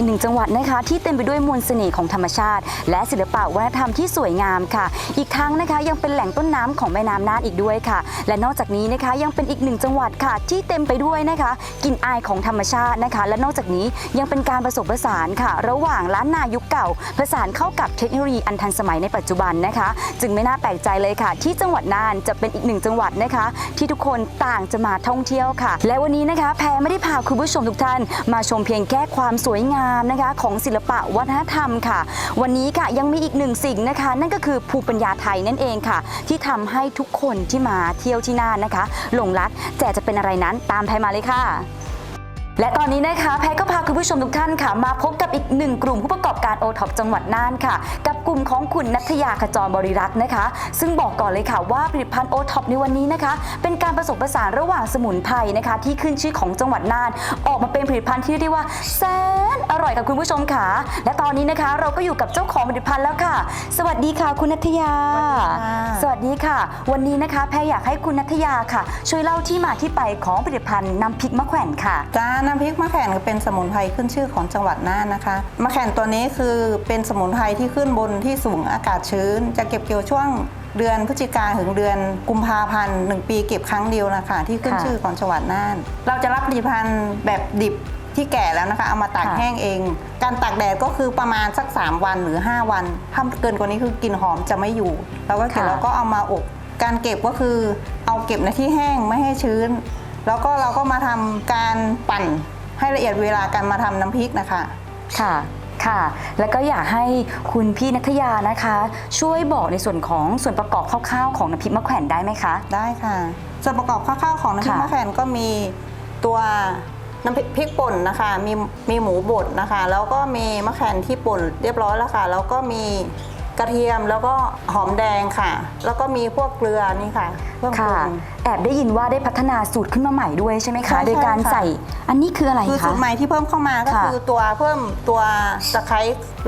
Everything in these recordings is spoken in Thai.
กหนึ่งจังหวัดนะคะ ที่เต็มไปด้วยมวลเสน่ห์ของธรรมชาติ และศิลปะวัฒนธรรมที่สวยงามค่ะ อีกทั้งนะคะยังเป็นแหล่งต้นน้ำของแม่น้ำน่านอีกด้วยค่ะ และนอกจากนี้นะคะยังเป็นอีกหนึ่งจังหวัดค่ะ ที่เต็มไปด้วยนะคะกลิ่นอายของธรรมชาตินะคะ และนอกจากนี้ยังเป็นการผสมผสานค่ะ ระหว่างล้านนายุคเก่าผสานเข้ากับเทคโนโลยีอันทันสมัยในปัจจุบันนะคะ จึงไม่น่าแปลกใจเลยค่ะ ที่จังหวัดน่านจะเป็นอีกหนึ่งจังหวัดนะคะ ที่ทุกคนต่างจะมาท่องเที่ยวค่ะ และวันนี้นะคะ แพรไม่ได้พาคุณผู้ชมทุกท่าน มาชมเพียงแค่ความสวยงามนะคะของศิลปะวัฒนธรรมค่ะ วันนี้ค่ะยังมีอีกหนึ่งสิ่งนะคะ นั่นก็คือภูมิปัญญาไทยนั่นเองค่ะ ที่ทำให้ทุกคนที่มาเที่ยวที่น่านนะคะหลงรักแต่จะเป็นอะไรนั้นตามแพรมาเลยค่ะและตอนนี้นะคะแพรก็พาคุณผู้ชมทุกท่านค่ะ มาพบกับอีกหนึ่งกลุ่มผู้ประกอบการโอท็อปจังหวัดน่านค่ะ กับกลุ่มของคุณนัทยาขจรบริรักษ์นะคะ ซึ่งบอกก่อนเลยค่ะว่าผลิตภัณฑ์โอท็อปในวันนี้นะคะ เป็นการผสมผสานระหว่างสมุนไพรนะคะ ที่ขึ้นชื่อของจังหวัดน่าน ออกมาเป็นผลิตภัณฑ์ที่เรียกว่าแซ สนอร่อยกับคุณผู้ชมค่ะ และตอนนี้นะคะ เราก็อยู่กับเจ้าของผลิตภัณฑ์แล้วค่ะ สวัสดีค่ะคุณนัทยา สวัสดีค่ะ วันนี้นะคะแพรอยากให้คุณนัทยาค่ะ ช่วยเล่าที่มาที่ไปของผลิตภัณฑ์น้ำพริกมะแขวนค่ะ จ้าน้ำพริกมะแขวนเป็นสมุนไพรขึ้นชื่อของจังหวัดน่านนะคะมะแขวนตัวนี้คือเป็นสมุนไพรที่ขึ้นบนที่สูงอากาศชื้น จะเก็บเกี่ยวช่วงเดือนพฤศจิกาถึงเดือนกุมภาพันธ์หนึ่งปีเก็บครั้งเดียวนะคะที่ขึ้นค่ะชื่อของจังหวัดน่าน เราจะรับผลิตภัณฑ์แบบดิบ ที่แก่แล้วนะคะ เอามาตากค่ะแห้งเอง การตากแดดก็คือประมาณสัก 3 วันหรือ 5 วัน ถ้าเกินกว่านี้คือกลิ่นหอมจะไม่อยู่ เราก็เก็บค่ะ แล้วก็เอามาอบ การเก็บก็คือเอาเก็บในที่แห้งไม่ให้ชื้น แล้วก็เราก็มาทำการปั่นให้ละเอียดเวลาการมาทำน้ำพริกนะคะ ค่ะ ค่ะ แล้วก็อยากให้คุณพี่นัทยานะคะ ช่วยบอกในส่วนของส่วนประกอบคร่าวๆของน้ำพริกมะแขวนได้ไหมคะ ได้ค่ะ ส่วนประกอบคร่าวๆของน้ำพริกค่ะ มะแขวนก็มีตัว น้ำพริกป่นนะคะ มีมีหมูบดนะคะ แล้วก็มีมะแขวนที่ป่นเรียบร้อยแล้วค่ะ แล้วก็มีกระเทียมแล้วก็หอมแดงค่ะ แล้วก็มีพวกเกลือนี่ค่ะเครื่องปรุค่ะ ง แอบได้ยินว่าได้พัฒนาสูตรขึ้นมาใหม่ด้วยใช่ไหมใช่คะ โดยการใช่ค่ะ ใส่ อันนี้คืออะไรคือคะสูตรใหม่ที่เพิ่มเข้ามาก็ค่ะ คือตัวเพิ่มตัวตะไคร้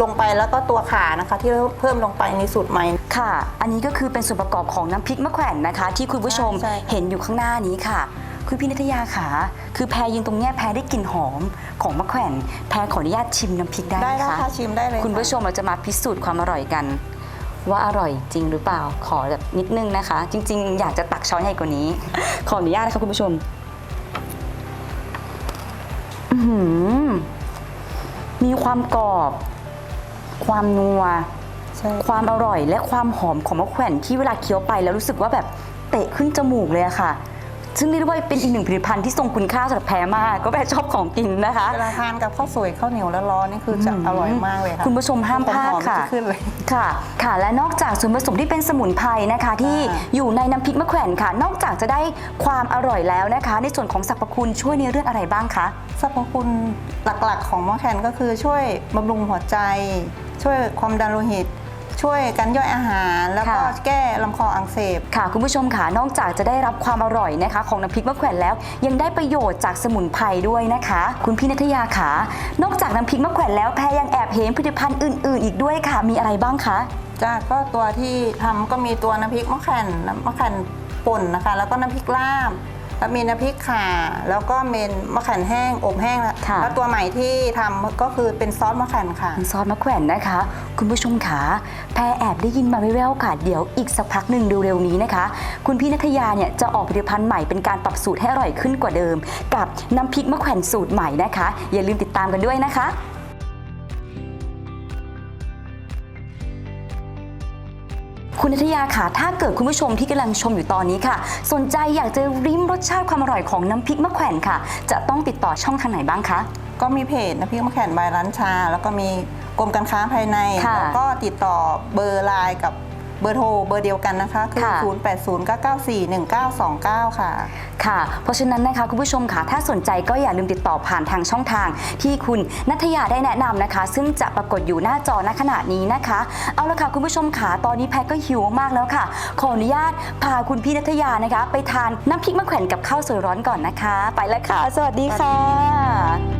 ลงไปแล้วก็ตัวข่านะคะ ที่เพิ่มลงไปในสูตรใหม่ ค่ะ อันนี้ก็คือเป็นส่วนประกอบของน้ำพริกมะแขวนนะคะ ที่คุณผู้ชมใช่ค่ะ เห็นอยู่ข้างหน้านี้ค่ะ คุณพี่นัทยาค่ะคือแพรยืนตรงเนี้ยแพรได้กลิ่นหอมของมะแขวนแพรขออนุญาตชิมน้ำพริกได้ไหมได้แล้วคะค่ะชิมได้เลยคุณผู้ชมเราจะมาพิสูจน์ความอร่อยกัน ว่าอร่อยจริงหรือเปล่าขอแบบนิดนึงนะคะ จริง ๆ อยากจะตักช้อนใหญ่กว่านี้ ขออนุญาตนะคะคุณผู้ชมอื้อหือมีความกรอบ ความนัว ใช่ความอร่อยและความหอมของมะแขวนที่เวลาเคี้ยวไปแล้วรู้สึกว่าแบบเตะขึ้นจมูกเลยอะค่ะ ซึ่งเรียกได้ว่าเป็นอีกหนึ่งผลิตภัณฑ์ที่ทรงคุณค่าสำหรับแพรมาก ก็แพรชอบของกินนะคะ เวลาทานกับข้าวสวยข้าวเหนียวแล้วร้อนนี่คือจะอร่อยมากเลยค่ะคุณผู้ชมห้ามพลาดหอๆค่ะที่ขึ้นเลย ค่ะ ค่ะ และนอกจากส่วนผสมที่เป็นสมุนไพรนะคะ ที่อ่าอยู่ในน้ำพริกมะแขวนค่ะ นอกจากจะได้ความอร่อยแล้วนะคะ ในส่วนของสรรพคุณช่วยในเรื่องอะไรบ้างคะ สรรพคุณหลักๆ ของมะแคนก็คือช่วยบำรุงหัวใจ ช่วยความดันโลหิต ช่วยการย่อยอาหาร แล้วก็ค่ะ แก้ลำคออักเสบ ค่ะคุณผู้ชมค่ะนอกจากจะได้รับความอร่อยนะคะ ของน้ำพริกมะแขวนแล้ว ยังได้ประโยชน์จากสมุนไพรด้วยนะคะ คุณพี่นัทยาค่ะนอกจากน้ำพริกมะแขวนแล้วแพรยังแอบเห็นผลิตภัณฑ์อื่น ๆ อีกด้วยค่ะ มีอะไรบ้างคะ จ้าก็ตัวที่ทำก็มีตัวน้ำพริกมะแคนน้ำมะแคนป่นนะคะ แล้วก็น้ำพริกลาบ แล้วมีน้ำพริกข่า แล้วก็เมนมะแขวนแห้งอบแห้งแล้วค่ะ แล้วตัวใหม่ที่ทำก็คือเป็นซอสมะแขวนค่ะ ซอสมะแขวนนะคะ คุณผู้ชมค่ะแพรแอบได้ยินมาแว่วๆค่ะ เดี๋ยวอีกสักพักหนึ่งเร็วๆนี้นะคะ คุณพี่นัทยาเนี่ยจะออกผลิตภัณฑ์ใหม่เป็นการปรับสูตรให้อร่อยขึ้นกว่าเดิม กับน้ำพริกมะแขวนสูตรใหม่นะคะ อย่าลืมติดตามกันด้วยนะคะ คุณนัทยาค่ะ ถ้าเกิดคุณผู้ชมที่กำลังชมอยู่ตอนนี้ค่ะ สนใจอยากจะริมรสชาติความอร่อยของน้ำพริกมะแขวนค่ะ จะต้องติดต่อช่องทางไหนบ้างคะ ก็มีเพจน้ำพริกมะแขวนบายร้านชา แล้วก็มีกรมการค้าภายใน ค่ะ แล้วก็ติดต่อเบอร์ไลน์กับ เบอร์โทรเบอร์เดียวกันนะคะ คือ ค่ะ 0809941929 ค่ะ ค่ะ เพราะฉะนั้นนะคะคุณผู้ชมค่ะ ถ้าสนใจก็อย่าลืมติดต่อผ่านทางช่องทาง ที่คุณนัทยาได้แนะนำนะคะ ซึ่งจะปรากฏอยู่หน้าจอณขณะนี้นะคะ เอาละค่ะคุณผู้ชมค่ะ ตอนนี้แพทก็หิวมากแล้วค่ะ ขออนุญาตพาคุณพี่นัทยานะคะ ไปทานน้ำพริกมะแขวนกับข้าวสวยร้อนก่อนนะคะ ไปแล้วค่ะ สวัสดีค่ะ